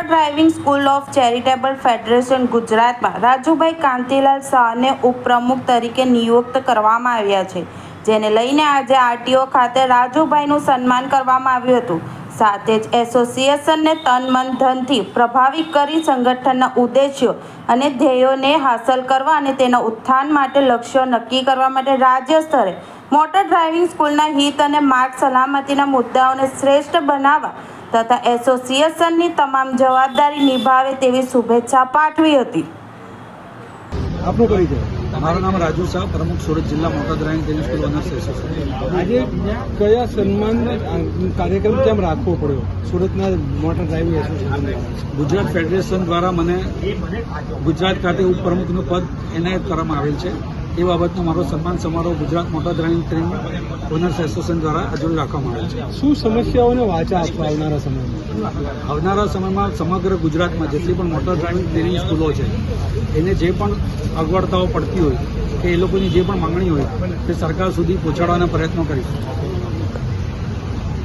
Driving school of charitable federation ગુજરાતમાં રાજુભાઈ કાંતિલાલ શાહને ઉપપ્રમુખ તરીકે નિયુક્ત કરવામાં આવ્યા છે, જેને લઈને આજે આરટીઓ ખાતે રાજુભાઈનું સન્માન કરવામાં આવ્યું હતું. સાથે જ એસોસિએશનને તન મન ધનથી પ્રભાવિત કરી સંગઠનના ઉદ્દેશ્યો અને ધ્યેયોને હાંસલ કરવા અને તેના ઉત્થાન માટે લક્ષ્યો નક્કી કરવા માટે રાજ્ય સ્તરે મોટર ડ્રાઇવિંગ સ્કૂલના હિત અને માર્ગ સલામતીના મુદ્દાઓને શ્રેષ્ઠ બનાવવા તથા એસોસિએશનની તમામ જવાબદારી નિભાવે તેવી શુભેચ્છા પાઠવી હતી. આપનો પરિચય. મારું નામ રાજુ શાહ પ્રમુખ સુરત જિલ્લા મોટા driving training school owners association આજે કયા સન્માન કાર્યક્રમ કેમ રાખવો પડ્યો? સુરતના motor driving association Gujarat federation દ્વારા મને ગુજરાત ખાતે ઉપપ્રમુખનું પદ એનાયત કરવામાં આવેલ છે. એ બાબતનો મારો સન્માન સમારોહ Gujarat motor driving train owners association દ્વારા આજુ રાખવામાં આવેલ છે. શું સમસ્યાઓને વાચા આપવા આવનારા સમયમાં? આવનારા સમયમાં સમગ્ર ગુજરાતમાં જેટલી પણ મોટર ડ્રાઇવિંગ ટ્રેનિંગ સ્કૂલો છે, એને જે પણ અગવડતાઓ પડતી હોય કે એ લોકોની જે પણ માંગણી હોય, તે સરકાર સુધી પહોંચાડવાના પ્રયત્નો કરીશું.